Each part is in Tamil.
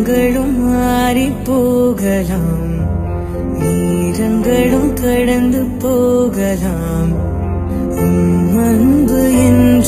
நேரங்களும் மாறி போகலாம் நேரங்களும் கடந்து போகலாம். உம் அன்பு என்றும்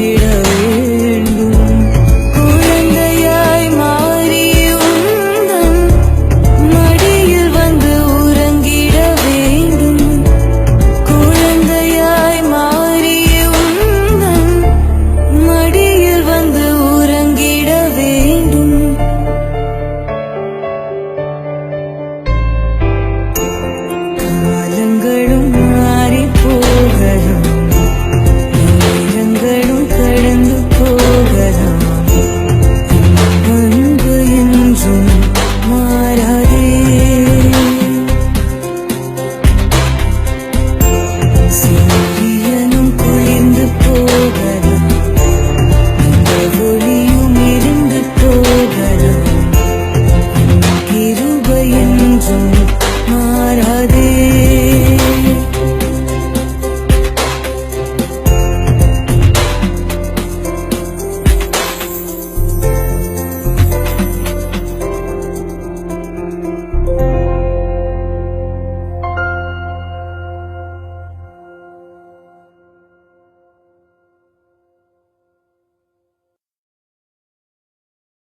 see you.